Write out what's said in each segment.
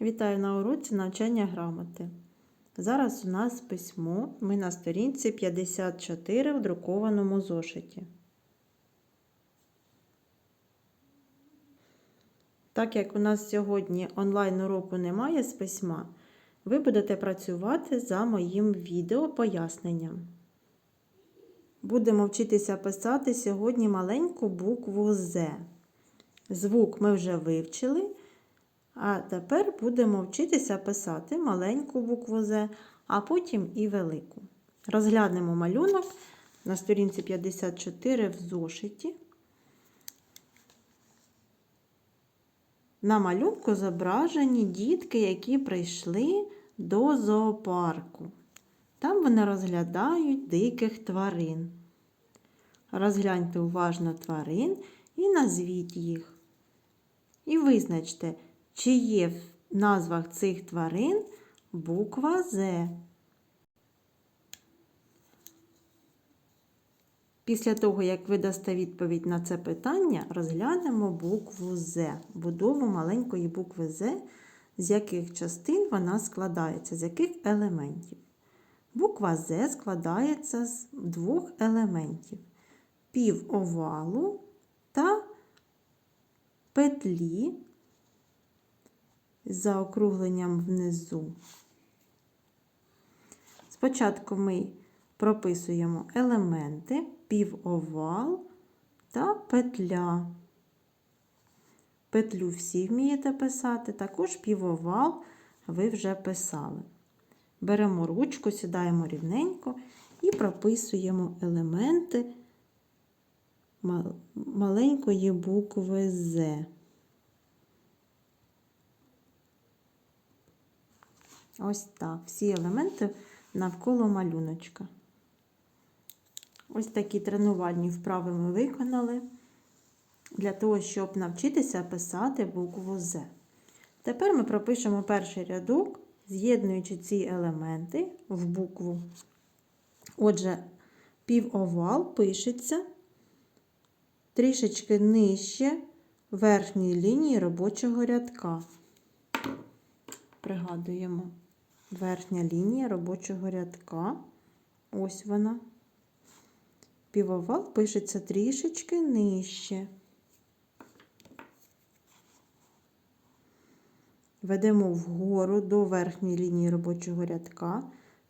Вітаю на уроці навчання грамоти. Зараз у нас письмо. Ми на сторінці 54 в друкованому зошиті. Так як у нас сьогодні онлайн уроку немає з письма, ви будете працювати за моїм відео поясненням. Будемо вчитися писати сьогодні маленьку букву З. Звук ми вже вивчили. А тепер будемо вчитися писати маленьку букву З, а потім і велику. Розглянемо малюнок на сторінці 54 в зошиті. На малюнку зображені дітки, які прийшли до зоопарку. Там вони розглядають диких тварин. Розгляньте уважно тварин і назвіть їх. І визначте, чи є в назвах цих тварин буква З. Після того, як ви дасте відповідь на це питання, розглянемо букву З, будову маленької букви З, з яких частин вона складається, з яких елементів. Буква З складається з двох елементів півовалу та петлі з заокругленням внизу. Спочатку ми прописуємо елементи, півовал та петля. Петлю всі вмієте писати, також півовал ви вже писали. Беремо ручку, сідаємо рівненько і прописуємо елементи маленької букви З. Ось так. Всі елементи навколо малюночка. Ось такі тренувальні вправи ми виконали для того, щоб навчитися писати букву З. Тепер ми пропишемо перший рядок, з'єднуючи ці елементи в букву. Отже, півовал пишеться трішечки нижче верхньої лінії робочого рядка. Пригадуємо верхня лінія робочого рядка. Ось вона. Півовал пишеться трішечки нижче. Ведемо вгору до верхньої лінії робочого рядка,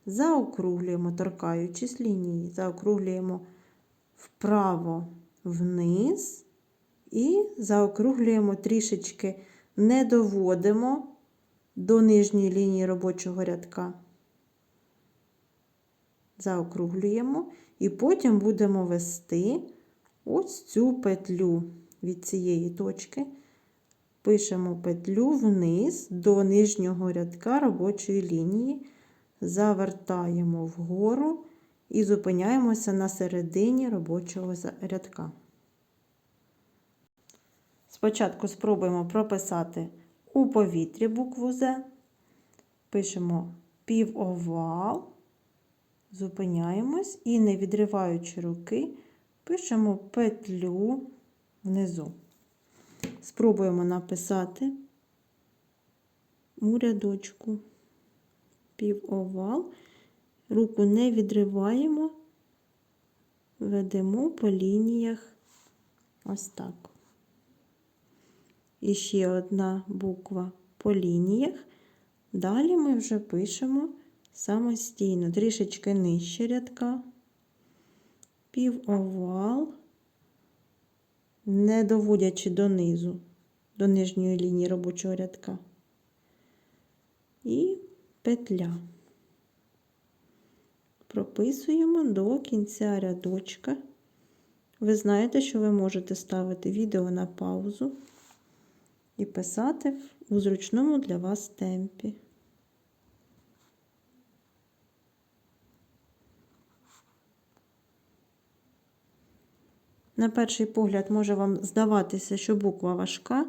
заокруглюємо, торкаючись лінії, заокруглюємо вправо вниз і заокруглюємо трішечки, не доводимо до нижньої лінії робочого рядка. Заокруглюємо і потім будемо вести ось цю петлю від цієї точки. Пишемо петлю вниз до нижнього рядка робочої лінії, завертаємо вгору і зупиняємося на середині робочого рядка. Спочатку спробуємо прописати у повітрі букву З, пишемо півовал, зупиняємось і, не відриваючи руки, пишемо петлю внизу. Спробуємо написати у рядочку півовал, руку не відриваємо, ведемо по лініях ось так. І ще одна буква по лініях. Далі ми вже пишемо самостійно, трішечки нижче рядка, півовал, не доводячи донизу, до нижньої лінії робочого рядка. І петля. Прописуємо до кінця рядочка. Ви знаєте, що ви можете ставити відео на паузу і писати у зручному для вас темпі. На перший погляд може вам здаватися, що буква важка,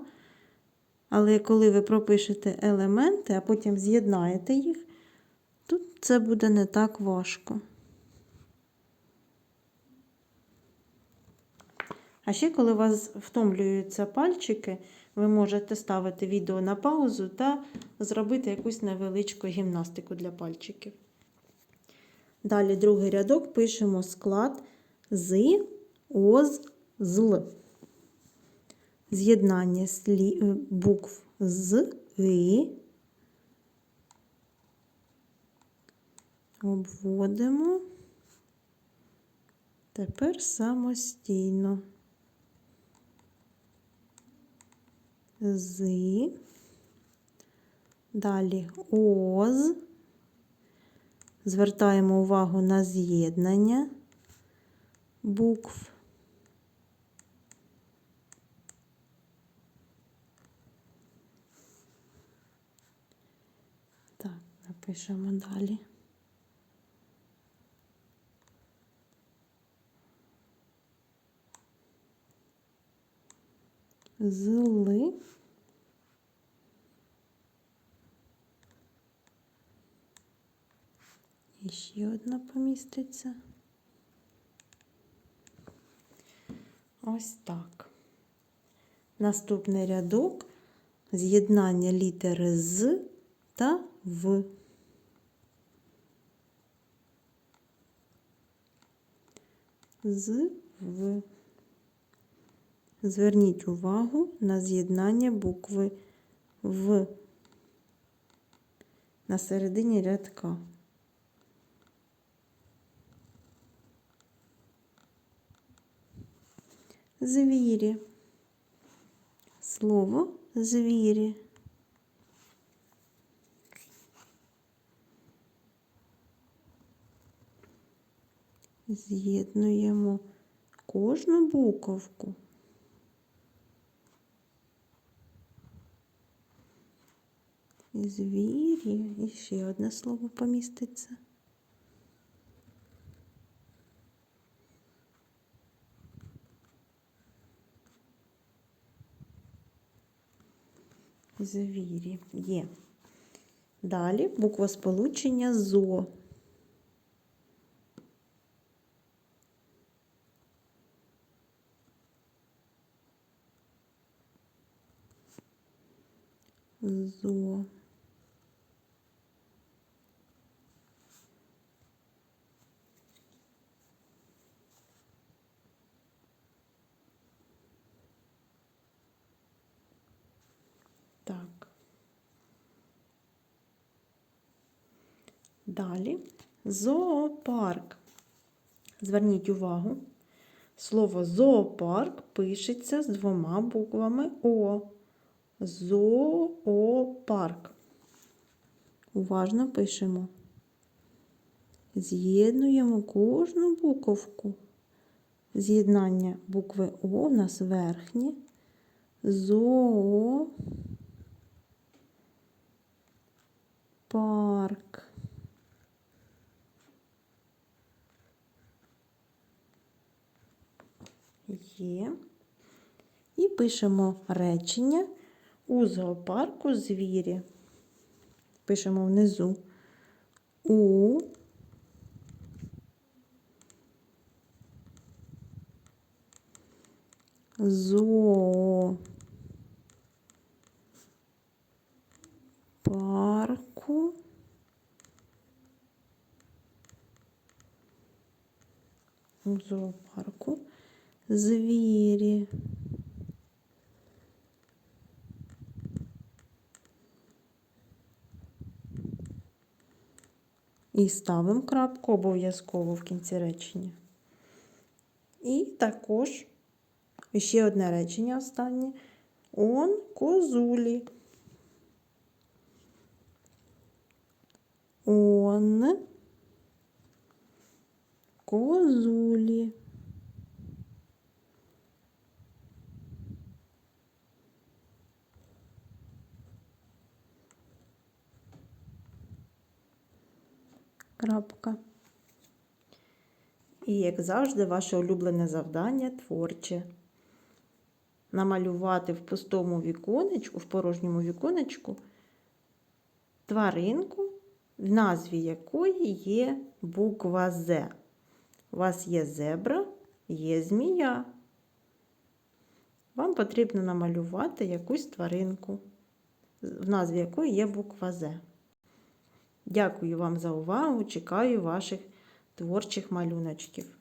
але коли ви пропишете елементи, а потім з'єднаєте їх, тут це буде не так важко. А ще, коли у вас втомлюються пальчики, ви можете ставити відео на паузу та зробити якусь невеличку гімнастику для пальчиків. Далі другий рядок пишемо склад з, оз, зл. З'єднання букв з, і. Обводимо. Тепер самостійно. З. Далі оз. Звертаємо увагу на з'єднання букв. Так, напишемо далі. Зли. І ще одна поміститься. Ось так. Наступний рядок з'єднання літери з та в. З в. Зверніть увагу на з'єднання букви В на середині рядка. Звірі. Слово звірі. З'єднуємо кожну буковку. Звірі. І ще одне слово поміститься. Звірі є. Далі буква сполучення зо. Зо. Так. Далі зоопарк. Зверніть увагу, слово зоопарк пишеться з двома буквами О. Зоопарк. Уважно пишемо. З'єднуємо кожну буковку. З'єднання букви О у нас верхнє. Зоо. Є. І пишемо речення у зоопарку звірі. Пишемо внизу. У зоо парку у зоопарку звірі. І ставимо крапку обов'язково в кінці речення. І також ще одне речення останнє. Он козулі. Он козулі. Крапка. І, як завжди, ваше улюблене завдання творче. Намалювати в пустому віконечку, в порожньому віконечку тваринку, в назві якої є буква З. У вас є зебра, є змія. Вам потрібно намалювати якусь тваринку, в назві якої є буква З. Дякую вам за увагу. Чекаю ваших творчих малюночків.